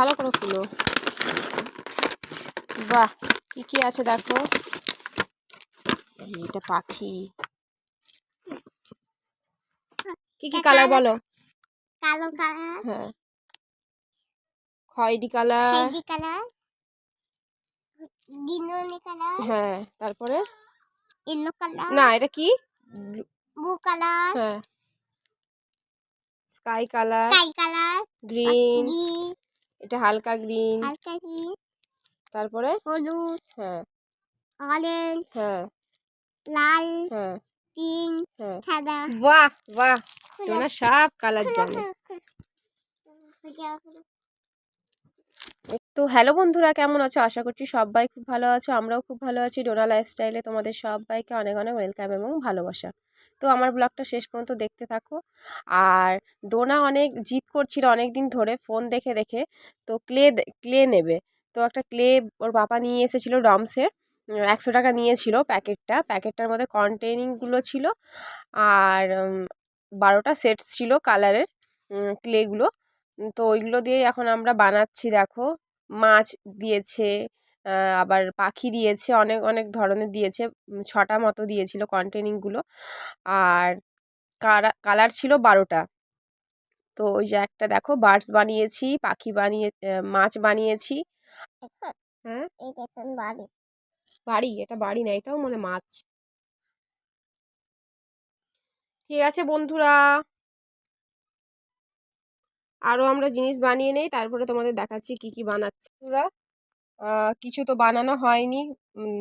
ভালো করে খুলো বাহ কি কি আছে দেখো? এটা পাখি। কি কি কালার বলো? কালো কালার হ্যাঁ। খয়েরি কালার হেলদি কালার গিনোনি কালার হ্যাঁ তারপরে? ইয়েলো কালার না এটা কি? ব্লু কালার হ্যাঁ। Sky colour sky colour green. এটা হালকা গ্রিন। হালকা গ্রিন। তারপরে? হলুদ। হ্যাঁ। অরেঞ্জ। হ্যাঁ। লাল। হ্যাঁ। পিঙ্ক। হ্যাঁ। সাদা। বাহ বাহ! তোমরা সব কালার জানে। তো হ্যালো বন্ধুরা, কেমন আছো? আশা করছি সবাই খুব ভালো আছো, আমরাও খুব ভালো আছি। ডোনা লাইফস্টাইলে তোমাদের সবাইকে অনেক অনেক ওয়েলকাম এবং ভালোবাসা। তো আমার ব্লগটা শেষ পর্যন্ত দেখতে থাকো। আর ডোনা অনেক জিদ করছিল অনেক দিন ধরে ফোন দেখে দেখে, তো ক্লে ক্লে নেবে। তো একটা ক্লে ওর বাবা নিয়ে এসেছিল ডমসের একশো টাকা নিয়েছিল প্যাকেটটা। প্যাকেটটার মধ্যে কন্টেনিংগুলো ছিল। আর বারোটা সেটস ছিল কালারের ক্লেগুলো। তো ওইগুলো দিয়েই এখন আমরা বানাচ্ছি, দেখো। মাছ দিয়েছে আবার পাখি দিয়েছে, অনেক অনেক ধরনের দিয়েছে ছটা মতো দিয়েছিল কন্টেনিংগুলো আর কারা, কালার ছিল বারোটা। তো ওই যে একটা দেখো, বার্ডস বানিয়েছি, পাখি বানিয়ে মাছ বানিয়েছি। হ্যাঁ? বাড়ি বাড়ি এটা বাড়ি না, এটাও মনে মাছ। ঠিক আছে বন্ধুরা। আরও আমরা জিনিস বানিয়ে নেই তারপরে তোমাদের দেখাচ্ছি কি কি বানাচ্ছি আহ, কিছু তো বানানো হয়নি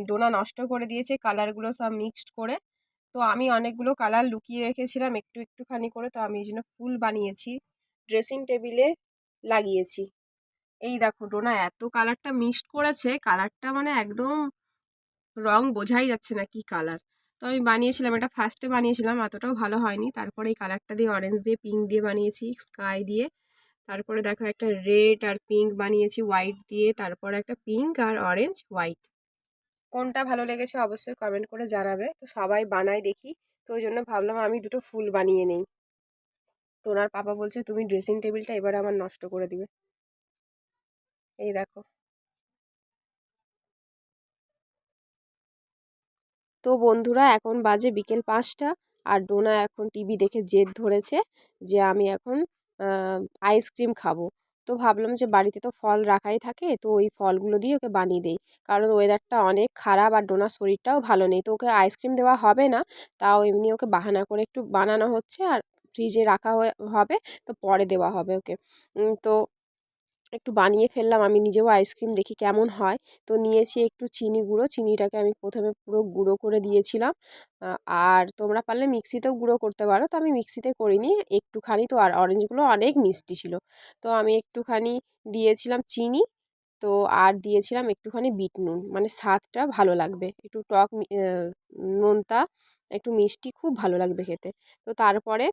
ডোনা নষ্ট করে দিয়েছে কালারগুলো সব মিক্সড করে। তো আমি অনেকগুলো কালার লুকিয়ে রেখেছিলাম একটু একটুখানি করে তো আমি এই জন্য ফুল বানিয়েছি। ড্রেসিং টেবিলে লাগিয়েছি। এই দেখো ডোনা এত কালারটা মিক্সড করেছে কালারটা মানে একদম রং বোঝাই যাচ্ছে না কি কালার তো আমি বানিয়েছিলাম এটা ফার্স্টে বানিয়েছিলাম এতটাও ভালো হয়নি। তারপরে এই কালারটা দিয়ে অরেঞ্জ দিয়ে পিঙ্ক দিয়ে বানিয়েছি স্কাই দিয়ে। তারপরে দেখো একটা রেড আর পিঙ্ক বানিয়েছি হোয়াইট দিয়ে, তারপরে একটা পিঙ্ক আর অরেঞ্জ হোয়াইট। কোনটা ভালো লেগেছে অবশ্যই কমেন্ট করে জানাবে। তো সবাই বানায় দেখি, তো ওই জন্য ভাবলাম আমি দুটো ফুল বানিয়ে নেই। টোনার পাপা বলছে, তুমি ড্রেসিং টেবিলটা এবার আমার নষ্ট করে দিবে। এই দেখো। তো বন্ধুরা, এখন বাজে বিকেল পাঁচটা, আর ডোনা এখন টিভি দেখে জেদ ধরেছে যে আমি এখন আইসক্রিম খাব। তো ভাবলাম যে বাড়িতে তো ফল রাখাই থাকে, তো ওই ফলগুলো দিয়ে ওকে বানিয়ে দেই। কারণ ওয়েদারটা অনেক খারাপ আর ডোনার শরীরটাও ভালো নেই। তো ওকে আইসক্রিম দেওয়া হবে না, তাও এমনি ওকে বাহানা করে একটু বানানো হচ্ছে আর ফ্রিজে রাখা হবে, তো পরে দেওয়া হবে ওকে। তো একটু বানিয়ে ফেললাম। আমি নিজেও আইসক্রিম দেখি কেমন হয়। তো নিয়েছি একটু চিনি গুঁড়ো। চিনিটাকে আমি প্রথমে পুরো গুঁড়ো করে দিয়েছিলাম। আর তোমরা পারলে মিক্সিতেও গুঁড়ো করতে পারো। তো আমি মিক্সিতে করিনি। একটুখানি তো আর অরেঞ্জগুলো অনেক মিষ্টি ছিল। তো আমি একটুখানি দিয়েছিলাম চিনি। তো আর দিয়েছিলাম একটুখানি বিট নুন। মানে স্বাদটা ভালো লাগবে। একটু টক নোনতা একটু মিষ্টি খুব ভালো লাগবে খেতে। তো তারপরে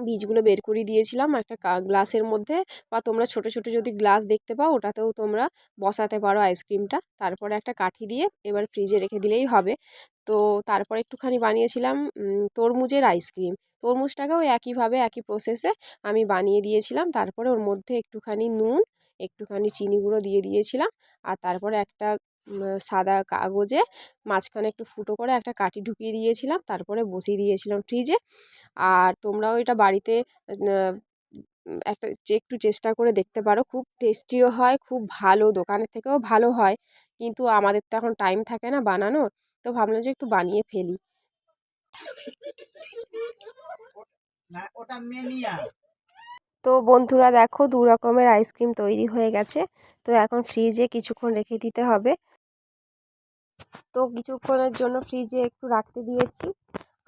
বীজগুলো বের করে দিয়েছিলাম একটা গ্লাসের মধ্যে বা তোমরা ছোট ছোট যদি গ্লাস দেখতে পাও ওটাতেও তোমরা বসাতে পারো আইসক্রিমটা। তারপরে একটা কাঠি দিয়ে এবার ফ্রিজে রেখে দিলেই হবে। তো তারপরে একটুখানি বানিয়েছিলাম তরমুজের আইসক্রিম। তরমুজটাকেও একইভাবে, একই প্রসেসে আমি বানিয়ে দিয়েছিলাম। তারপরে ওর মধ্যে একটুখানি নুন, একটুখানি চিনি গুঁড়ো দিয়ে দিয়েছিলাম। আর তারপরে একটা সাদা কাগজে মাঝখানে একটু ফুটো করে একটা কাঠি ঢুকিয়ে দিয়েছিলাম, তারপরে বসিয়ে দিয়েছিলাম ফ্রিজে। আর তোমরাও এটা বাড়িতে একটা একটু চেষ্টা করে দেখতে পারো। খুব টেস্টিও হয়, খুব ভালো, দোকানের থেকেও ভালো হয়। কিন্তু আমাদের তো এখন টাইম থাকে না বানানোর, তো ভাবলাম যে একটু বানিয়ে ফেলি। তো বন্ধুরা দেখো, দু রকমের আইসক্রিম তৈরি হয়ে গেছে। তো এখন ফ্রিজে কিছুক্ষণ রেখে দিতে হবে। তো কিছুক্ষণের জন্য ফ্রিজে একটু রাখতে দিয়েছি।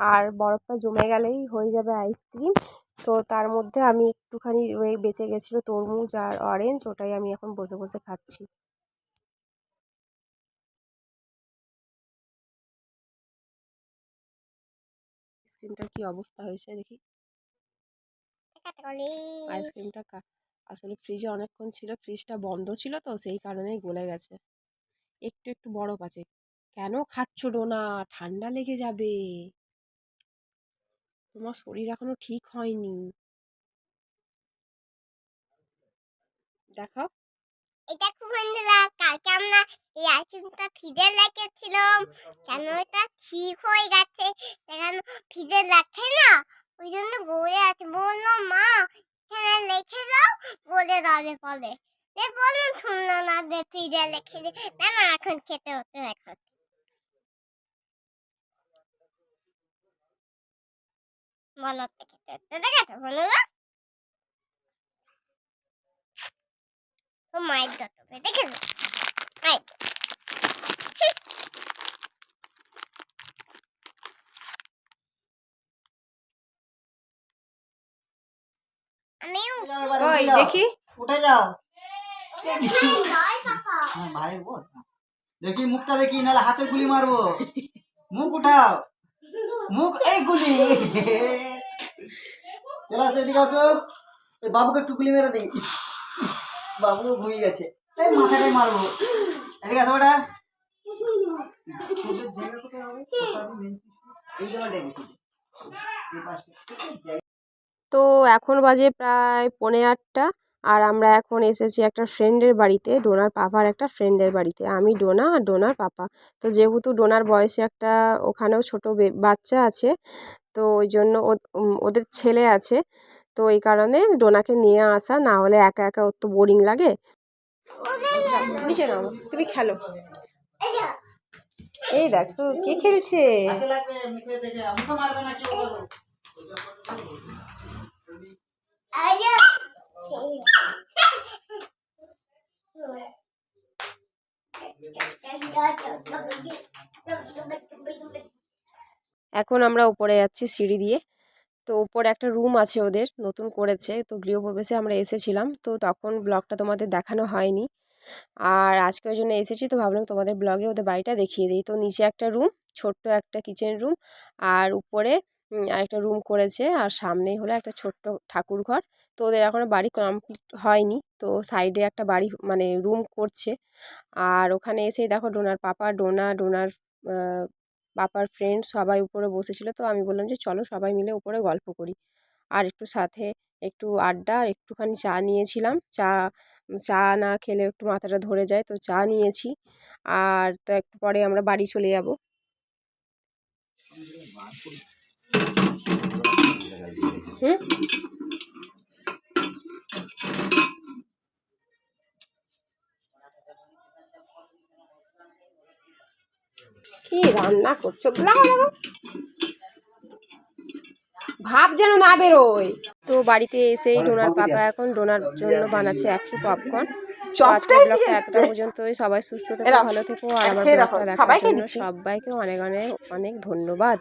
আর বরফটা জমে গেলেই হয়ে যাবে আইসক্রিম তো তার মধ্যে আমি একটুখানি রয়ে বেঁচে গেছিল তরমুজ আর অরেঞ্জ ওটাই আমি এখন বসে বসে খাচ্ছি। আইসক্রিমটার কি অবস্থা হয়েছে দেখি। আইসক্রিমটা আসলে ফ্রিজে অনেকক্ষণ ছিল ফ্রিজটা বন্ধ ছিল তো, সেই কারণেই গলে গেছে। একটু একটু বরফ আছে। কেন খাচ্ছ ডোনা? ঠান্ডা লেগে যাবে। তোমার শরীর এখনও ঠিক হয়নি। দেখো এটা খুব বন্ধুরা, কালকে আমরা এই আইসক্রিমটা ফ্রিজে রেখেছিলাম। কেন এটা ঠিক হয়ে গেছে? এখন ফ্রিজে রাখে না? ওই জন্য বলে আছে। বলল, মা, এখানে রেখে দাও, বলে দেবে বলে এ বললাম শুনলো না যে ফ্রিজে রেখে দে। না এখন খেতে হতো এখন। বলতে খেতে হতো দেখেছ বন্ধুরা তো মায়ের যত দেখেছ ওই দেখি উঠে যাও হ্যাঁ দেখি মুখটা দেখি নাহলে হাতে গুলি মারবো মুখ উঠাও মুখ এই গুলি। চলো আসো, এদিকে আসো। এই বাবুকে গুলি মেরে দিই। বাবু ঘুমিয়ে গেছে। এই মাথাটাই মারবো। এদিকে আসো ওটা তো এখন বাজে প্রায় পৌনে আটটা। আর আমরা এখন এসেছি একটা ফ্রেন্ডের বাড়িতে ডোনার পাপার একটা ফ্রেন্ডের বাড়িতে। আমি ডোনা আর ডোনার পাপা। তো যেহেতু ডোনার বয়সে একটা ওখানেও ছোট বে- বাচ্চা আছে তো ওই জন্য ও- ওদের ছেলে আছে। তো এই কারণে ডোনাকে নিয়ে আসা না হলে একা একা ওর তো বোরিং লাগে। নিচে নাও তুমি খেলো। এই দেখো কে খেলছে? হাতে এখন আমরা উপরে যাচ্ছি সিঁড়ি দিয়ে। তো উপরে একটা রুম আছে ওদের, নতুন করেছে। তো গৃহপ্রবেশে আমরা এসেছিলাম। তো তখন ব্লগটা তোমাদের দেখানো হয়নি। আর আজকে ওই জন্য এসেছি। তো ভাবলাম তোমাদের ব্লগে ওদের বাড়িটা দেখিয়ে দিই। তো নিচে একটা রুম ছোট্ট একটা কিচেন রুম আর উপরে আরেকটা রুম করেছে। আর সামনেই হলো একটা ছোট্ট ঠাকুর ঘর তো ওদের এখনও বাড়ি কমপ্লিট হয়নি। তো সাইডে একটা বাড়ি মানে রুম করছে। আর ওখানে এসেই দেখো ডোনার পাপা, ডোনা, ডোনার পাপার ফ্রেন্ড সবাই উপরে বসেছিল। তো আমি বললাম যে চলো সবাই মিলে উপরে গল্প করি। আর একটু সাথে একটু আড্ডা, আর একটুখানি চা নিয়েছিলাম। চা চা না খেলে একটু মাথাটা ধরে যায়। তো চা নিয়েছি। আর তো একটু পরে আমরা বাড়ি চলে যাব। হুম? কি রান্না করছ? লাগাও ভাব যেন না বেরোয়। তো বাড়িতে এসেই ডোনার পাপা এখন ডোনার জন্য বানাচ্ছে একটু পপকর্ন আজকের ব্লগটা এতটা পর্যন্তই। সবাই সুস্থ থেকো ভালো থেকো। আর আমার সবাইকে অনেক অনেক অনেক ধন্যবাদ।